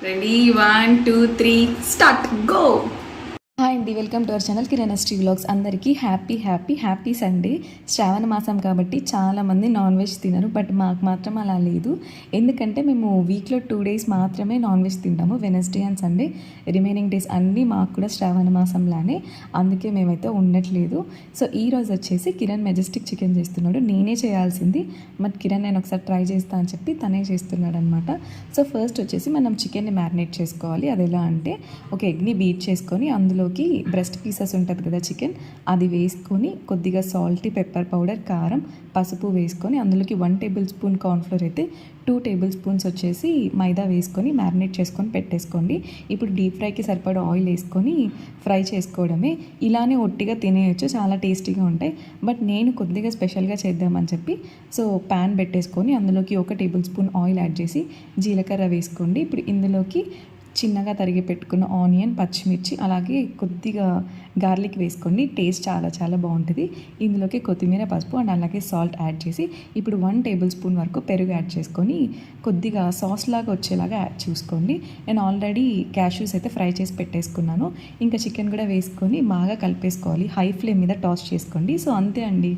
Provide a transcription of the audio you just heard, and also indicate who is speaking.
Speaker 1: Ready? One, two, three, start, go!
Speaker 2: Hi అండి welcome to our channel Kiran ST vlogs. అందరికీ happy happy happy Sunday. శ్రావణ మాసం కాబట్టి చాలామంది non veg తినరు but మాకు మాత్రం అలా లేదు. ఎందుకంటే మేము వీక్లో టూ డేస్ మాత్రమే నాన్ వెజ్ తింటాము Wednesday and Sunday remaining days అన్నీ మాకు కూడా శ్రావణ మాసంలానే. అందుకే మేమైతే ఉండట్లేదు. సో ఈ రోజు వచ్చేసి కిరణ్ మెజెస్టిక్ చికెన్ చేస్తున్నాడు. నేనే చేయాల్సింది బట్ కిరణ్ నేను ఒకసారి ట్రై చేస్తా అని చెప్పి తనే చేస్తున్నాడు అనమాట సో ఫస్ట్ వచ్చేసి మనం చికెన్ని మ్యారినేట్ చేసుకోవాలి. అది ఎలా అంటే ఒక ఎగ్ని బీట్ చేసుకొని అందులో అందులోకి బ్రెస్ట్ పీసెస్ ఉంటుంది కదా చికెన్ అది వేసుకొని కొద్దిగా సాల్టీ పెప్పర్ పౌడర్ కారం పసుపు వేసుకొని అందులోకి వన్ టేబుల్ స్పూన్ కార్న్ఫ్లోర్ అయితే టూ టేబుల్ స్పూన్స్ వచ్చేసి మైదా వేసుకొని మ్యారినేట్ చేసుకొని పెట్టేసుకోండి. ఇప్పుడు డీప్ ఫ్రైకి సరిపడా ఆయిల్ వేసుకొని ఫ్రై చేసుకోవడమే. ఇలానే ఒట్టిగా తినేయచ్చు చాలా టేస్టీగా ఉంటాయి. బట్ నేను కొద్దిగా స్పెషల్గా చేద్దామని చెప్పి సో ప్యాన్ పెట్టేసుకొని అందులోకి ఒక టేబుల్ స్పూన్ ఆయిల్ యాడ్ చేసి జీలకర్ర వేసుకోండి. ఇప్పుడు ఇందులోకి చిన్నగా తరిగి పెట్టుకున్న ఆనియన్ పచ్చిమిర్చి అలాగే కొద్దిగా గార్లిక్ వేసుకోండి టేస్ట్ చాలా చాలా బాగుంటుంది. ఇందులోకి కొత్తిమీర పసుపు అండ్ అలాగే సాల్ట్ యాడ్ చేసి ఇప్పుడు వన్ టేబుల్ స్పూన్ వరకు పెరుగు యాడ్ చేసుకొని కొద్దిగా సాస్ లాగా వచ్చేలాగా యాడ్ చూసుకోండి. నేను ఆల్రెడీ క్యాష్యూస్ అయితే ఫ్రై చేసి పెట్టేసుకున్నాను. ఇంకా చికెన్ కూడా వేసుకొని బాగా కలిపేసుకోవాలి. హై ఫ్లేమ్ మీద టాస్ చేసుకోండి. సో అంతే అండి.